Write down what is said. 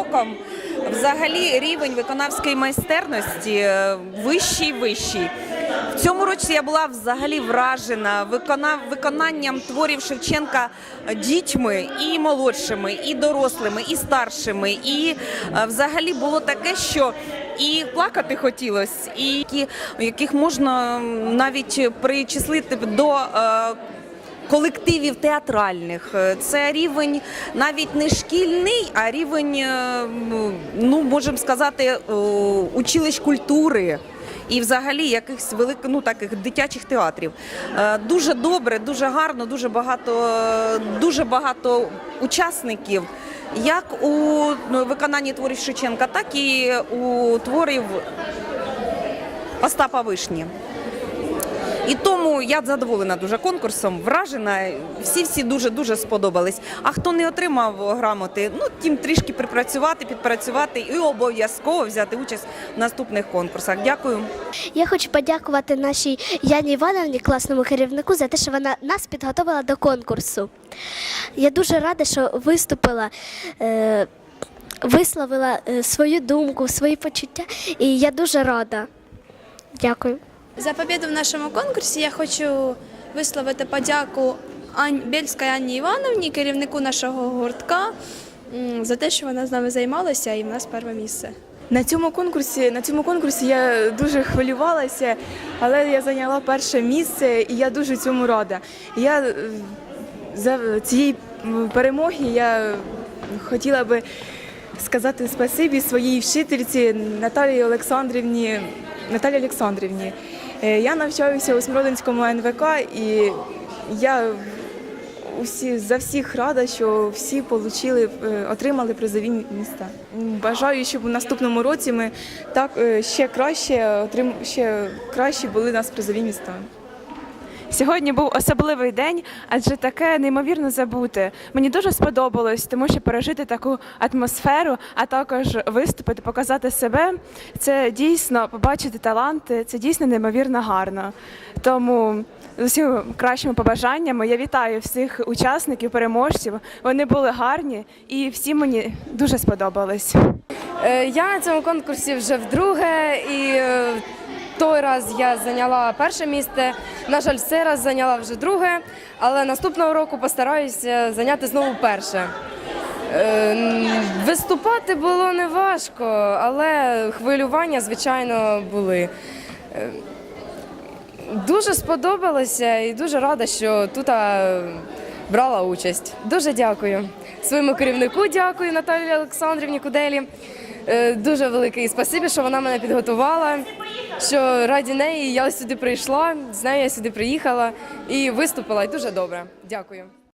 роком взагалі рівень виконавської майстерності е, вищий вищий. В цьому році я була взагалі вражена виконанням творів Шевченка дітьми і молодшими, і дорослими, і старшими. І е, взагалі було таке, що і плакати хотілося, і яких можна навіть причислити до. Колективів театральних. Е, Це рівень навіть не шкільний, а рівень, е, ну можемо сказати, е, училищ культури. І взагалі якихось велик, ну, таких дитячих театрів. Дуже добре, дуже гарно, дуже багато, дуже багато учасників, як у ну, виконанні творів Шевченка, так і у творів Остапа Вишні. І тому я задоволена дуже конкурсом, вражена. Всі всі дуже дуже сподобались. А хто не отримав грамоти, ну тим трішки припрацювати, підпрацювати і обов'язково взяти участь в наступних конкурсах. Дякую. Я хочу подякувати нашій Яні Івановні, класному керівнику, за те, що вона нас підготувала до конкурсу. Я дуже рада, що виступила. Е- Висловила е, свою думку, свої почуття, і я дуже рада. Дякую. За победу в нашому конкурсі я хочу висловити подяку Ань... Бєльській Анні Івановні, керівнику нашого гуртка, за те, що вона з нами займалася і в нас перше місце. На цьому конкурсі на цьому конкурсі я дуже хвилювалася, але я зайняла перше місце і я дуже цьому рада. Я е, за цієї перемоги я хотіла би сказати спасибі своїй вчительці Наталії Олександрівні. Наталі Олександрівні. Е, Я навчаюся у Смородинському НВК і я усі за всіх рада, що всі получили, е, отримали призові міста. Бажаю, щоб у наступному році ми так е, ще краще отрим ще краще були у нас призові міста. Сьогодні був особливий день, адже таке неймовірно забути. Мені дуже сподобалось, тому що пережити таку атмосферу, а також виступити, показати себе. Це дійсно побачити таланти, це дійсно неймовірно гарно. Тому з усіма кращими побажаннями я вітаю всіх учасників, переможців. Вони були гарні і всі мені дуже сподобались. Е, Я на цьому конкурсі вже вдруге, і е, той раз я зайняла перше місце. На жаль, цей раз зайняла вже друге, але наступного року постараюся зайняти знову перше. Е, Виступати було не важко, але хвилювання, звичайно, були. Е, Дуже сподобалося і дуже рада, що тут брала участь. Дуже дякую. Своєму керівнику дякую Наталії Олександрівні Куделі. Е, Дуже велике спасибі, що вона мене підготувала. Що раді неї я сюди прийшла, з нею я сюди приїхала і виступила. І дуже добре. Дякую.